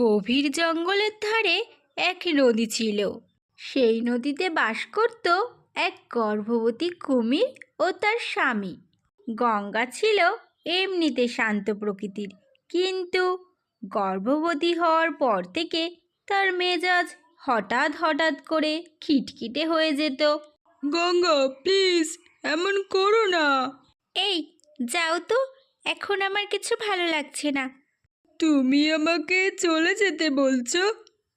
গভীর জঙ্গলের ধারে এক নদী ছিল। সেই নদীতে বাস করত এক গর্ভবতী কুমির ও তার স্বামী। গঙ্গা ছিল এমনিতে শান্ত প্রকৃতির কিন্তু গর্ভবতী হওয়ার পর থেকে তার মেজাজ হঠাৎ হঠাৎ করে খিটখিটে হয়ে যেত। গঙ্গা প্লিজ এমন করো না। এই যাও তো এখন আমার কিছু ভালো লাগছে না। তুমি আমাকে চলে যেতে বলছো?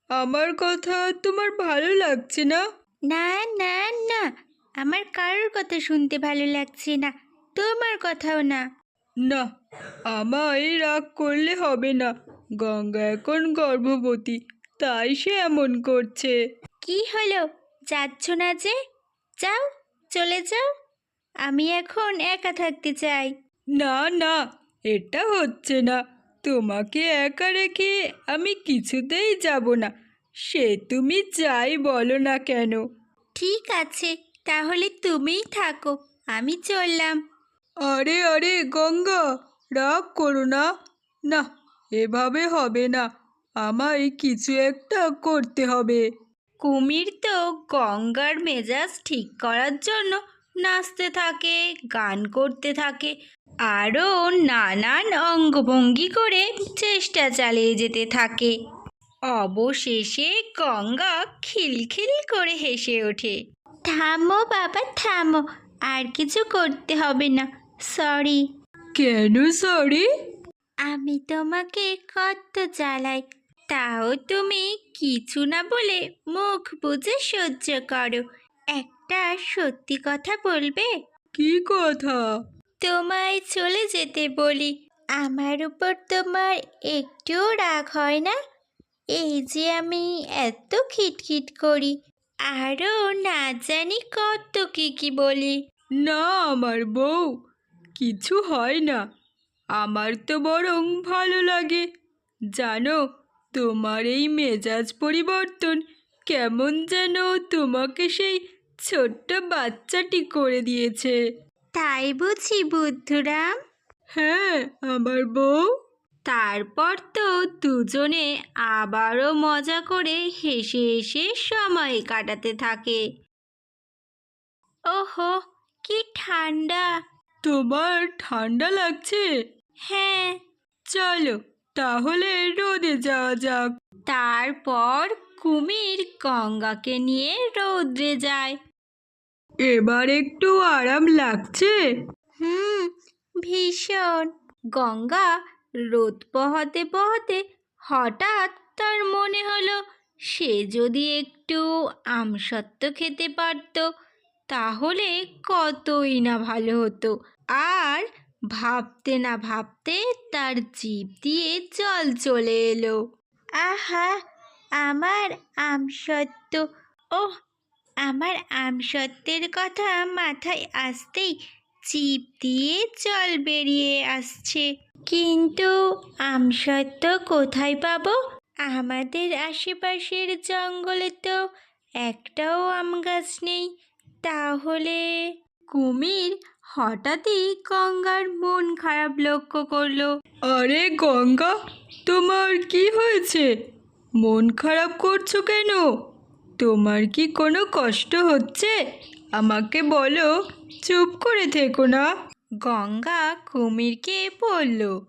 আমার কথা তোমার ভালো লাগছে না? না না না। আমার কারোর কথা শুনতে ভালো লাগছে না। তোমার কথাও না। না আমায় রাগ করলে হবে না। গঙ্গা এখন গর্ভবতী তাই সে এমন করছে। কি হলো? যাচ্ছ না যে? যাও চলে যাও। আমি এখন একা থাকতে চাই। না না এটা হচ্ছে না। তোমাকে একা রেখে আমি কিছুতেই যাব না। সে তুমি যাই বলো না কেন? ঠিক আছে তাহলে তুমিই থাকো আমি চললাম। আরে আরে গঙ্গা রাগ করো না। না এভাবে হবে না। আমায় কিছু একটা করতে হবে। কুমির তো গঙ্গার মেজাজ ঠিক করার জন্য নাচতে থাকে গান করতে থাকে। আরও নানান অঙ্গভঙ্গি করে চেষ্টা চালিয়ে যেতে থাকে। অবশেষে গঙ্গা খিলখিল করে হেসে ওঠে। থামো বাবা থামো আর কিছু করতে হবে না সরি। কেন সরি? আমি তোমাকে কত জ্বালাই তাও তুমি কিছু না বলে মুখ বুঝে সহ্য করো। একটা সত্যি কথা বলবে? কি কথা? তোমায় চলে যেতে বলি। আমার উপর তোমার একটুও রাগ হয় না? এই যে আমি এত খিটখিট করি আরও না জানি কত কি কি বলি। না, আমার বউ, কিছু হয় না। আমার তো বরং ভালো লাগে। জানো, তোমার এই মেজাজ পরিবর্তন কেমন যেন তোমাকে সেই ছোট্ট বাচ্চাটি করে দিয়েছে। তাই বুঝি বুদ্ধুরাম? হ্যাঁ আমার বউ। তারপর তো দুজনে আবারও মজা করে হেসে হেসে সময় কাটাতে থাকে। ওহো কি ঠান্ডা। তোমার ঠান্ডা লাগছে? হ্যাঁ। চলো তাহলে রোদে যাওয়া যাক। তারপর কুমির গঙ্গাকে নিয়ে রৌদ্রে যায়। এবার একটু আরাম লাগছে? হুম ভীষণ। গঙ্গা রোদ পোহাতে পোহাতে হঠাৎ তার মনে হলো সে যদি একটু আমসত্ত্ব খেতে পারত তাহলে কতই না ভালো হতো। আর ভাবতে না ভাবতে তার জিভ দিয়ে জল চলে এলো। আহা আমার আমসত্ত্ব। ওহ আমার আমসত্ত্বের কথা মাথায় আসতেই চিপ দিয়ে জল বেরিয়ে আসছে। কিন্তু আমসত্ত্ব কোথায় পাবো? আমাদের আশেপাশের জঙ্গলে তো একটাও আম গাছ নেই। তাহলে কুমির হঠাৎই গঙ্গার মন খারাপ লক্ষ্য করল। আরে গঙ্গা, তোমার কি হয়েছে? মন খারাপ করছ কেন? তোমার কি কোনো কষ্ট হচ্ছে? আমাকে বলো চুপ করে থেকো না। গঙ্গা কুমিরকে বলল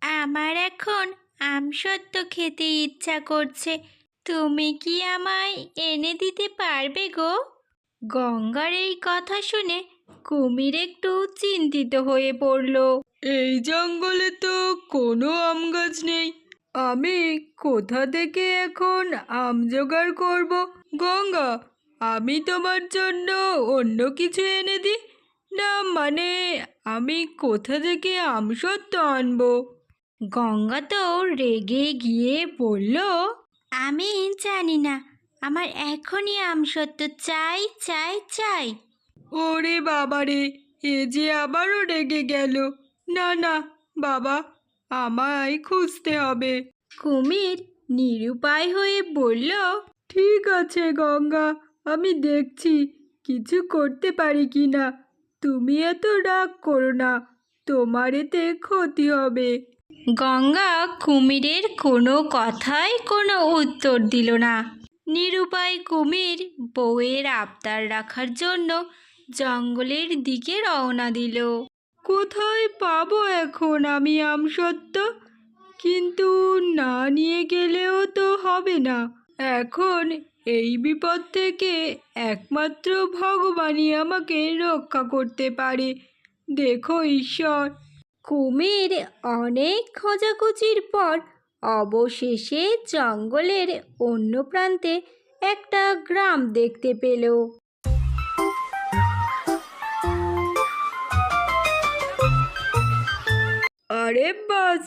আমার এখন আমসত্ত্ব খেতে ইচ্ছা করছে। তুমি কি আমায় এনে দিতে পারবে গো? গঙ্গার এই কথা শুনে কুমির একটু চিন্তিত হয়ে পড়ল। এই জঙ্গলে তো কোনো আম গাছ নেই। আমি কোথা থেকে এখন আম জোগাড় করব? গঙ্গা আমি তোমার জন্য অন্য কিছু এনে দিই? না মানে আমি কোথা থেকে আম সত্য আনব? গঙ্গা তো রেগে গিয়ে বলল আমি জানি না আমার এখনই আম সত্য চাই চাই চাই। ওরে বাবা রে এ যে আবারও রেগে গেল। না না বাবা আমায় খুঁজতে হবে। কুমির নিরুপায় হয়ে বলল ঠিক আছে গঙ্গা আমি দেখছি কিছু করতে পারি কি না তুমি এত রাগ করো না তোমার এতে ক্ষতি হবে। গঙ্গা কুমিরের কোনো কথাই কোনো উত্তর দিল না। নিরুপায় কুমির বউয়ের আবদার রাখার জন্য জঙ্গলের দিকে রওনা দিল। কোথায় পাবো এখন আমি আমসত্ত্ব? কিন্তু না নিয়ে গেলেও তো হবে না। এখন এই বিপদ থেকে একমাত্র ভগবানই আমাকে রক্ষা করতে পারে। দেখো ঈশ্বর। কুমির অনেক খোঁজাখুঁজির পর অবশেষে জঙ্গলের অন্য প্রান্তে একটা গ্রাম দেখতে পেল। আরে বাস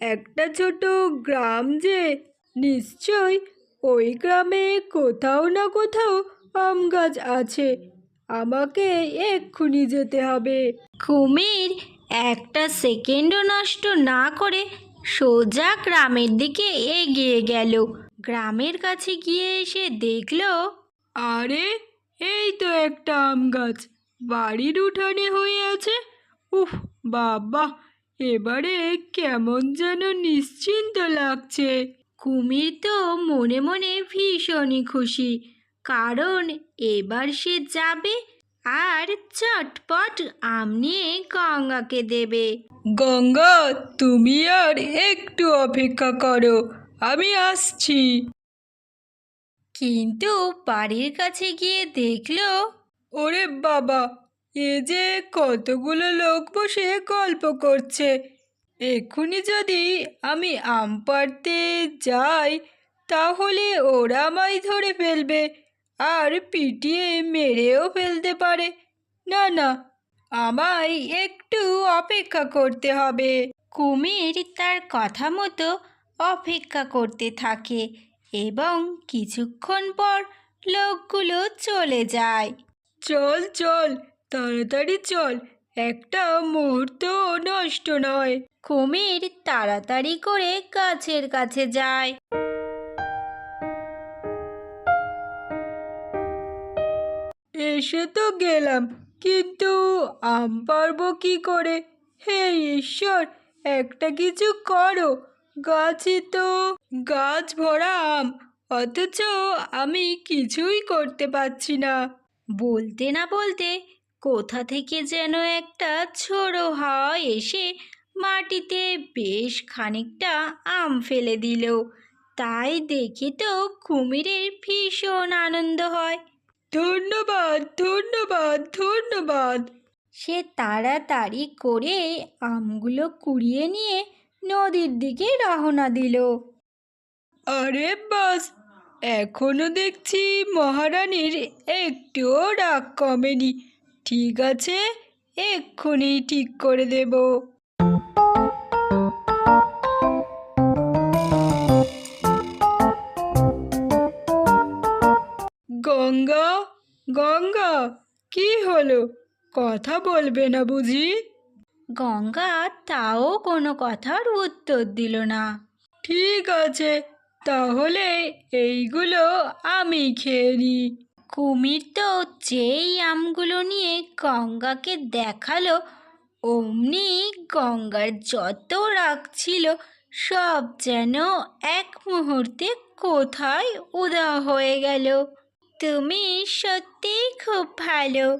একটা ছোট গ্রাম যে। নিশ্চয় ওই গ্রামে কোথাও না কোথাও আম গাছ আছে। আমাকে এক্ষুনি যেতে হবে। কুমির একটা সেকেন্ডও নষ্ট না করে সোজা গ্রামের দিকে এগিয়ে গেল। গ্রামের কাছে গিয়ে এসে দেখল আরে এই তো একটা আম গাছ। বাড়ির উঠানে হয়ে আছে। উফ বাবা এবারে কেমন যেন নিশ্চিন্ত লাগছে। কুমির তো মনে মনে ভীষণই খুশি কারণ এবার সে যাবে আর চটপট আম নিয়ে গঙ্গাকে দেবে। গঙ্গা তুমি আর একটু অপেক্ষা করো আমি আসছি। কিন্তু বাড়ির কাছে গিয়ে দেখল ওরে বাবা এ যে কতগুলো লোক বসে গল্প করছে। এক্ষুনি যদি আমি আম পাড়তে যাই তাহলে ওরা আমায় ধরে ফেলবে আর পিটিয়ে মেরেও ফেলতে পারে। না না আমায় একটু অপেক্ষা করতে হবে। কুমির তার কথা মতো অপেক্ষা করতে থাকে এবং কিছুক্ষণ পর লোকগুলো চলে যায়। চল চল তাড়াতাড়ি চল, একটা মুহূর্ত নষ্ট নয়। কুমির তাড়াতাড়ি করে গাছের কাছে যায়। এসে তো গেলাম, কিন্তু আম পারব কি করে? হে ঈশ্বর, একটা কিছু করো। গাছে তো গাছ ভরা আম, অথচ আমি কিছুই করতে পারছি না। বলতে না বলতে কোথা থেকে যেন একটা ছোড়ো হাওয়া এসে মাটিতে বেশ খানিকটা আম ফেলে দিল। তাই দেখে তো কুমিরের ভীষণ আনন্দ হয়। ধন্যবাদ ধন্যবাদ ধন্যবাদ। সে তাড়াতাড়ি করে আমগুলো কুড়িয়ে নিয়ে নদীর দিকে রওনা দিল। আরে বাস এখনও দেখছি মহারানীর একটুও রাগ কমেনি। ঠিক আছে এক্ষুনি ঠিক করে দেব। গঙ্গা গঙ্গা কি হলো? কথা বলবে না বুঝি? গঙ্গা তাও কোনো কথার উত্তর দিল না। ঠিক আছে তাহলে এইগুলো আমি খেয়ে নিই। কুমির তো যেই আমগুলো নিয়ে গঙ্গাকে দেখাল, অমনি গঙ্গার যত রাগ ছিল, সব যেন এক মুহূর্তে কোথায় উদা হয়ে গেল। তুমি সত্যিই খুব ভালো।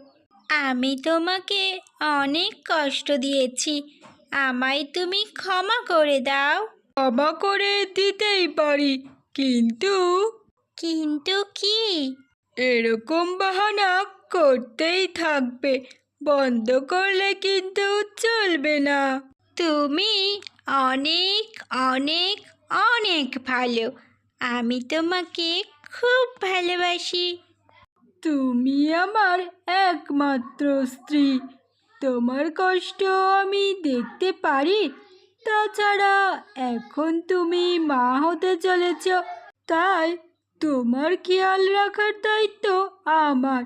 আমি তোমাকে অনেক কষ্ট দিয়েছি। আমায় তুমি ক্ষমা করে দাও। ক্ষমা করে দিতেই পারি, কিন্তু? কিন্তু কি? এরকম বাহানা করতেই থাকবে। বন্ধ করলে কিন্তু চলবে না। তুমি অনেক অনেক অনেক ভালো। আমি তোমাকে খুব ভালোবাসি। তুমি আমার একমাত্র স্ত্রী। তোমার কষ্ট আমি দেখতে পারি। তাছাড়া এখন তুমি মা হতে চলেছ। তাই তোমার খেয়াল রাখার দায়িত্ব আমার।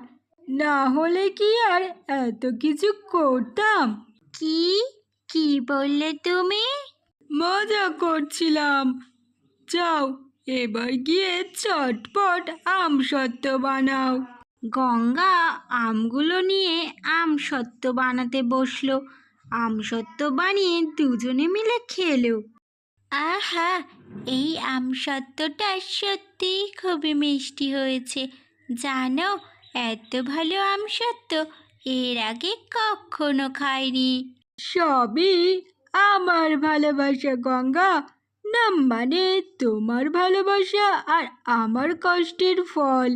না হলে কি আর এত কিছু করতাম? কি? কি বললে তুমি? মজা করছিলাম। যাও এবার গিয়ে চটপট আম সত্ত্ব বানাও। গঙ্গা আমগুলো নিয়ে আম সত্ত্ব বানাতে বসল। আমসত্ত্ব বানিয়ে দুজনে মিলে খেলো। আহা এই আমসত্ত্বটা সত্যিই খুবই মিষ্টি হয়েছে। জানো এত ভালো আমসত্ত্ব এর আগে কখনো খাইনি। সবই আমার ভালোবাসা গঙ্গা। না মানে তোমার ভালোবাসা আর আমার কষ্টের ফল।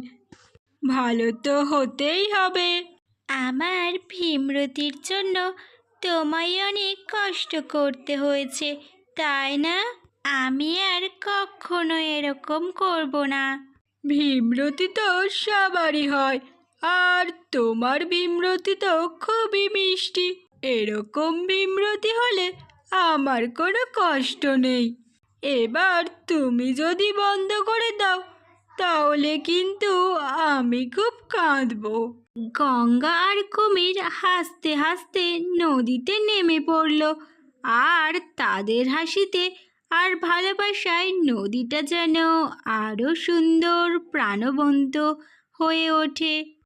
ভালো তো হতেই হবে। আমার ভীমরতির জন্য তোমায় অনেক কষ্ট করতে হয়েছে। তাই না? আমি আর কখনো এরকম করব না। ভীমরতি তো সবারই হয় আর তোমার ভীমরতি তো খুবই মিষ্টি। এরকম ভীমরতি হলে আমার কোনো কষ্ট নেই। এবার তুমি যদি বন্ধ করে দাও তাহলে কিন্তু আমি খুব কাঁদবো। গঙ্গা আর কুমির হাসতে হাসতে নদীতে নেমে পড়ল। আর তাদের হাসিতে আর ভালোবাসায় নদীটা যেন আরও সুন্দর প্রাণবন্ত হয়ে ওঠে।